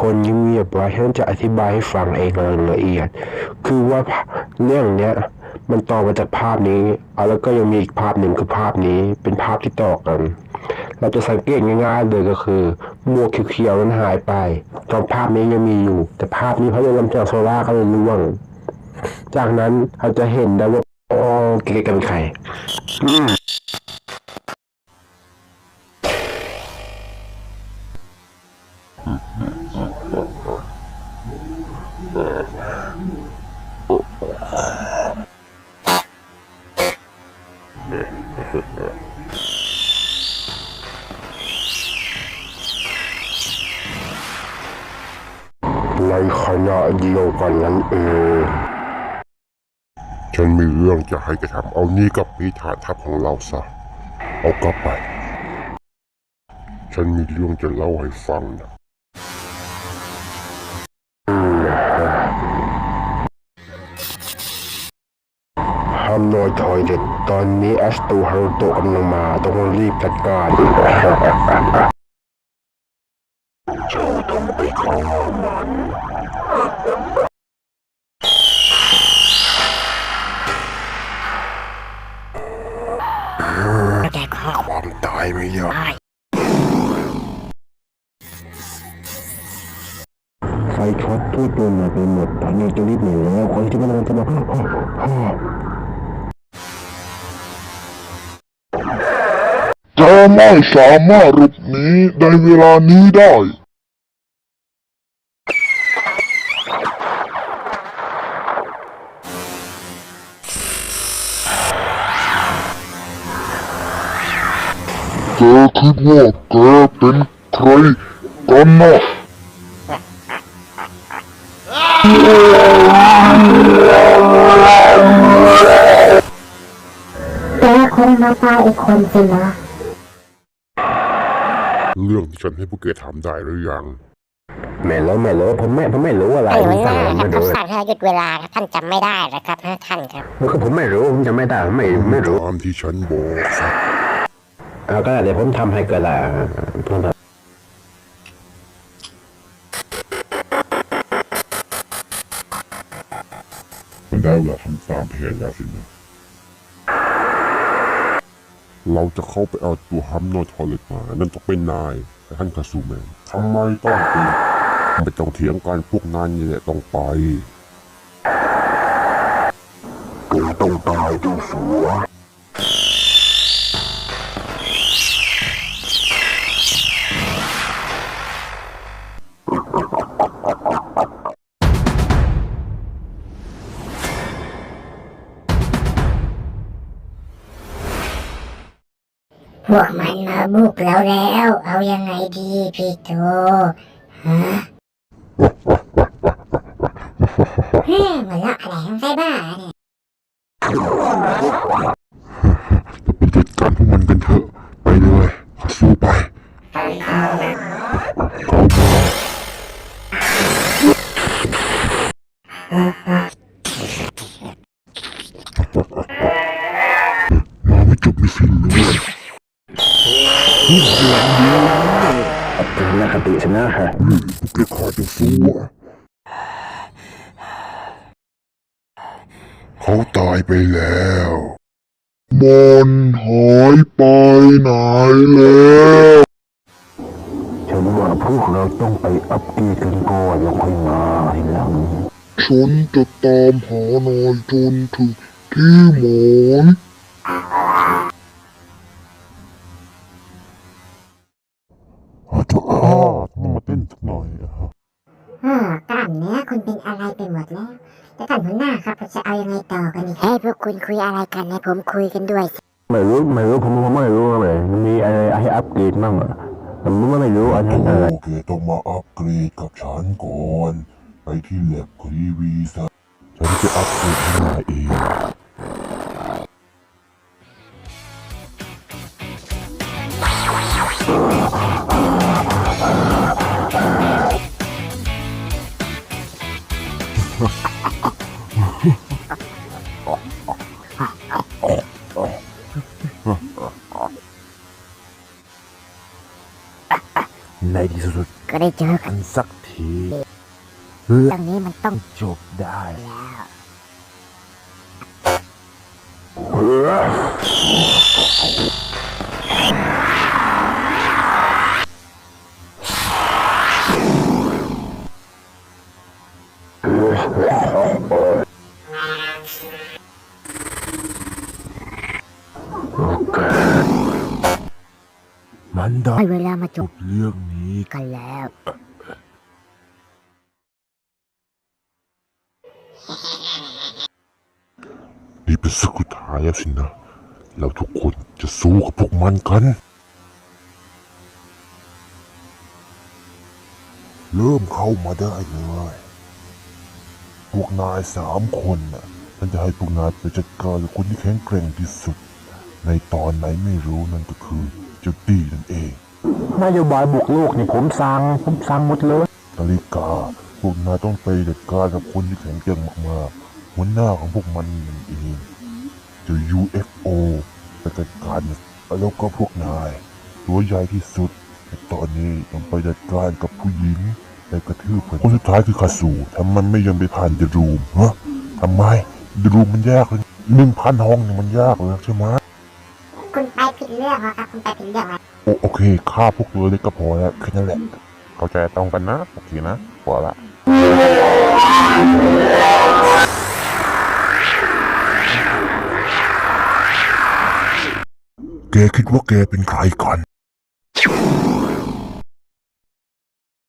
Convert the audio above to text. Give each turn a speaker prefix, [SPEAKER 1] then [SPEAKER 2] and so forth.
[SPEAKER 1] คนเงียบๆไว้ฉันจะอธิบายให้ฟังเองรายละเอียด คือว่าเรื่องเนี้ยมันต่อมาจากภาพนี้เอาแล้วก็ยังมีอีกภาพหนึ่งคือภาพนี้เป็นภาพที่ต่อกัน เราจะสังเกตง่ายๆเลยก็คือหมวกเขียวๆนั้นหายไป ตอนภาพนี้ยังมีอยู่ แต่ภาพนี้เพราะยังลำจากโซล่าก็เลยร่วง จากนั้นเราจะเห็นได้ว่าอ๋อเก๊กันเป็นใคร ในขณะเดียวกันนั้นเองฉันมีเรื่องจะให้แกทำเอานี่กับปีฐานทัพของเราซะ เอากลับไป ฉันมีเรื่องจะเล่าให้ฟังนะ อนนี้แอสตูฮารุโตกำลังมาต้องรีบจัดการ
[SPEAKER 2] แกข้า
[SPEAKER 1] ความตายไม่ยาก
[SPEAKER 2] ไฟ
[SPEAKER 1] ช็อตทั่วตัวมาไปหมดตอนนี้จะรีบหนีแล้วคนที่กำลังจะมา
[SPEAKER 3] จะไม่สามารถหลบหนีในเวลานี้ได้แกคิดว่าแกเป็นใครกันนะ
[SPEAKER 2] แกคงมาตายอีกคนสินะ
[SPEAKER 3] เรื่องที่ฉันให้พวกแกทำได้หรือยัง
[SPEAKER 1] ไม่รู้ไม่รู้ผมไม่ผมไม่รู้อะไร
[SPEAKER 2] ไม่
[SPEAKER 1] ผม
[SPEAKER 2] รู้
[SPEAKER 1] สั่ง
[SPEAKER 2] นะ
[SPEAKER 1] อะไร
[SPEAKER 2] ครั
[SPEAKER 1] ไม่รู้
[SPEAKER 2] บคำสั่งให้หยุดเวลาครับท่านจำไม่ได้เหรอครับฮะท่านครับ
[SPEAKER 1] คือผมไม่รู้ผมจะไม่ได้ผมไม่ไม่รู้
[SPEAKER 3] ตามที่ฉันบอกซะ
[SPEAKER 1] เอาก็ได้เดี๋ยวผมทำให้ก็ได้ผมทำ
[SPEAKER 3] มันได้เวลาทำตามแผนแล้วสินะ เราจะเข้าไปเอาตัวฮัมโนทอเลตมา นั่นต้องเป็นนายแต่ท่านคาซูแมนทำไมต้องเป็นไม่ต้องเถียงกันพวกนั้นนี่แหละต้องไปต้องตายเจ้าสัว
[SPEAKER 2] พวกมันมาบุกเราแล้ว เอายังไงดีพี่โตฮะเฮ้ยมันละอะไรทั้งไส้บ้าเนี่ย
[SPEAKER 3] ไปจัดการพวกมันกันเถอะ ไปเลยสู้ไปเขาบอา นั
[SPEAKER 1] กคติชนะฮะ
[SPEAKER 3] พวกแกขอจะสู้อะเขาตายไปแล้วมอนหายไปไหนแล้ว
[SPEAKER 1] ฉันว่าพวกเราต้องไปอัปเดตกันก่อนแล้วค่อยมาทีหลัง
[SPEAKER 3] ฉันจะตามหานายจนถึงที่หมอนอาจ เนื้อ
[SPEAKER 2] คุณเป็นอะไรไปหมดแล้ว แต่ท่านหัวหน้าครับจะเอายังไงต่อกันดีเฮ้ยพวกคุณคุยอะไรกันให้ผมคุยกันด้วยสิ
[SPEAKER 1] ไม่รู้ไม่รู้ผมผมไม่รู้เลยมันมีอะไรให้อัปเกรดบ้างอะผมไม่รู้อันนั้นอะไร
[SPEAKER 3] โอเคต้องมาอัปเกรดกับฉันก่อน ไปที่แลบครีวีซะฉันจะอัปเกรดให้นายเอง
[SPEAKER 4] ในที่สุด
[SPEAKER 2] ก็ได้เจอกัน
[SPEAKER 4] กันสักที
[SPEAKER 2] เรื่องนี้มันต้อง
[SPEAKER 1] จบได้
[SPEAKER 2] แล้ว
[SPEAKER 1] มันได้
[SPEAKER 2] ให้เวลามาจบ
[SPEAKER 1] เรื่องนี้
[SPEAKER 2] กันแล้ว
[SPEAKER 3] นี่เป็นศึกสุดท้ายแล้วสินะ เราทุกคนจะสู้กับพวกมันกันเริ่มเข้ามาได้เลย พวกนายสามคนน่ะฉันจะให้พวกนายไปจัดการกับคนที่แข็งแกร่งที่สุด ในตอนไหนไม่รู้นั่นก็คือเจ้าดีนั่นเอง
[SPEAKER 1] นโยบายบุกโลกนี่ผมสั่งผมสั่งหมดเลย
[SPEAKER 3] นาฬิกาพวกนายต้องไปจัดการกับคนที่แข็งแกร่งมากๆหัวหน้าของพวกมันนั่นเองเจ้า UFO ไปจัดการแล้วก็พวกนาย ตัวใหญ่ที่สุดแต่ตอนนี้ต้องไปจัดการกับผู้หญิงไปกระทืบคนสุดท้ายคือคาสูทำไมันไม่ยอมไปผ่านเดรูมฮะทำไมเดรูมมันยากเลยหนึ่งพันห้องเนี่ยมันยากเลยใช่ไหม
[SPEAKER 2] เรื่องแล้วครับคุณไปผิดเรื่องแล้ว
[SPEAKER 3] โอโอเคฆ่าพวกเรือนี่ก็พอแล้วแค่นั้นแหละเข้าใจตรงกันนะโอเคนะพอละแกคิดว่าแกเป็นใครกัน